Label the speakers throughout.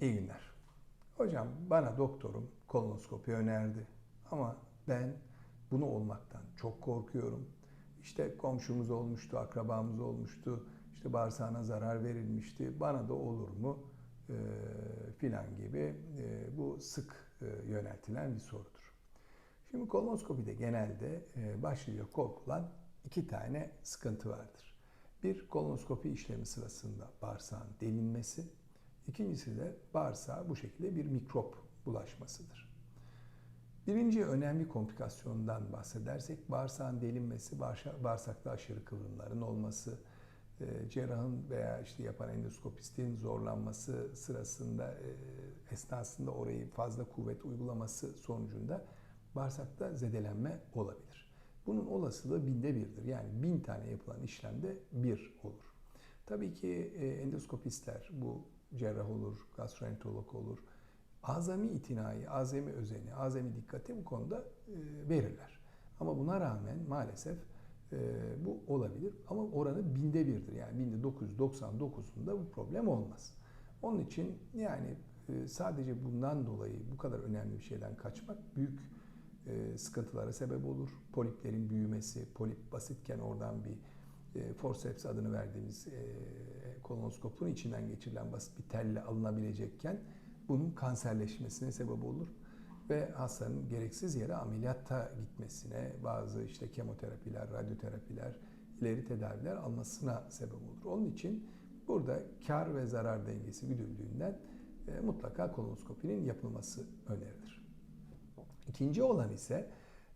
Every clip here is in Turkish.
Speaker 1: İyi günler. Hocam bana doktorum kolonoskopi önerdi. Ama ben bunu olmaktan çok korkuyorum. İşte komşumuz olmuştu, akrabamız olmuştu. İşte bağırsağına zarar verilmişti. Bana da olur mu? Ee, filan gibi e, bu sık e, yöneltilen bir sorudur. Şimdi kolonoskopide genelde e, başlıca korkulan iki tane sıkıntı vardır. Bir kolonoskopi işlemi sırasında bağırsağın delinmesi, İkincisi de bağırsağa bu şekilde bir mikrop bulaşmasıdır. Birinci önemli komplikasyondan bahsedersek bağırsağın delinmesi, bağırsakta aşırı kıvrımların olması, e, cerrahın veya işte yapan endoskopistin zorlanması sırasında e, esnasında orayı fazla kuvvet uygulaması sonucunda bağırsakta zedelenme olabilir. Bunun olasılığı binde birdir. Yani bin tane yapılan işlemde bir olur. Tabii ki e, endoskopistler bu cerrah olur, gastroenterolog olur. Azami itinayı, azami özeni, azami dikkati bu konuda e, verirler. Ama buna rağmen maalesef e, bu olabilir. Ama oranı binde birdir. Yani binde 999'unda bu problem olmaz. Onun için yani e, sadece bundan dolayı bu kadar önemli bir şeyden kaçmak büyük sıkıntılara sebep olur. Poliplerin büyümesi, polip basitken oradan bir forceps adını verdiğimiz kolonoskopun içinden geçirilen basit bir telle alınabilecekken bunun kanserleşmesine sebep olur ve hastanın gereksiz yere ameliyatta gitmesine, bazı işte kemoterapiler, radyoterapiler, ileri tedaviler almasına sebep olur. Onun için burada kar ve zarar dengesi güdüldüğünden e, mutlaka kolonoskopinin yapılması önerilir. İkinci olan ise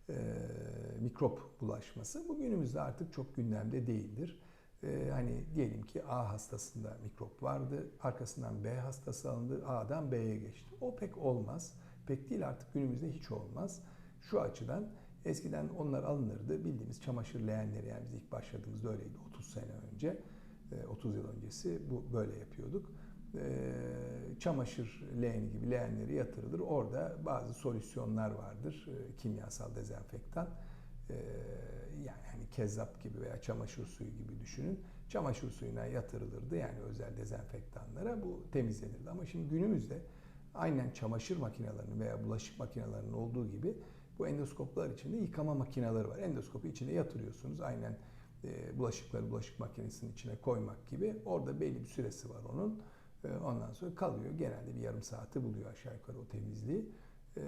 Speaker 1: e, mikrop bulaşması. Bu günümüzde artık çok gündemde değildir. E, hani diyelim ki A hastasında mikrop vardı, arkasından B hastası alındı, A'dan B'ye geçti. O pek olmaz. Pek değil artık günümüzde hiç olmaz. Şu açıdan eskiden onlar alınırdı. Bildiğimiz çamaşır leğenleri yani biz ilk başladığımızda öyleydi 30 sene önce. 30 e, yıl öncesi bu böyle yapıyorduk. E, çamaşır leğeni gibi leğenleri yatırılır. Orada bazı solüsyonlar vardır. E, kimyasal dezenfektan. Yani hani kezzap gibi veya çamaşır suyu gibi düşünün. Çamaşır suyuna yatırılırdı yani özel dezenfektanlara bu temizlenirdi. Ama şimdi günümüzde aynen çamaşır makinelerinin veya bulaşık makinelerinin olduğu gibi bu endoskoplar içinde yıkama makineleri var. Endoskopu içine yatırıyorsunuz. Aynen bulaşıkları bulaşık makinesinin içine koymak gibi. Orada belli bir süresi var onun. Ee, ondan sonra kalıyor. Genelde bir yarım saati buluyor aşağı yukarı o temizliği. Ee,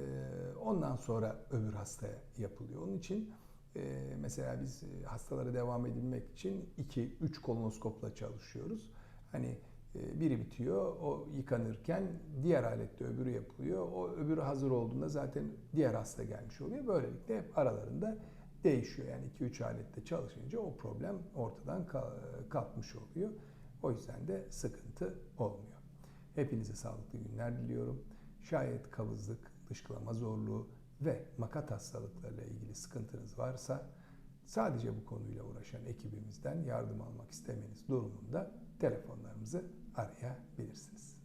Speaker 1: ondan sonra öbür hastaya yapılıyor. Onun için e, mesela biz e, hastalara devam edilmek için 2-3 kolonoskopla çalışıyoruz. Hani e, biri bitiyor, o yıkanırken diğer alette öbürü yapılıyor. O öbürü hazır olduğunda zaten diğer hasta gelmiş oluyor. Böylelikle hep aralarında değişiyor. Yani 2-3 alette çalışınca o problem ortadan kalkmış oluyor. O yüzden de sıkıntı olmuyor. Hepinize sağlıklı günler diliyorum. Şayet kabızlık, dışkılama zorluğu ve makat hastalıklarıyla ilgili sıkıntınız varsa sadece bu konuyla uğraşan ekibimizden yardım almak istemeniz durumunda telefonlarımızı arayabilirsiniz.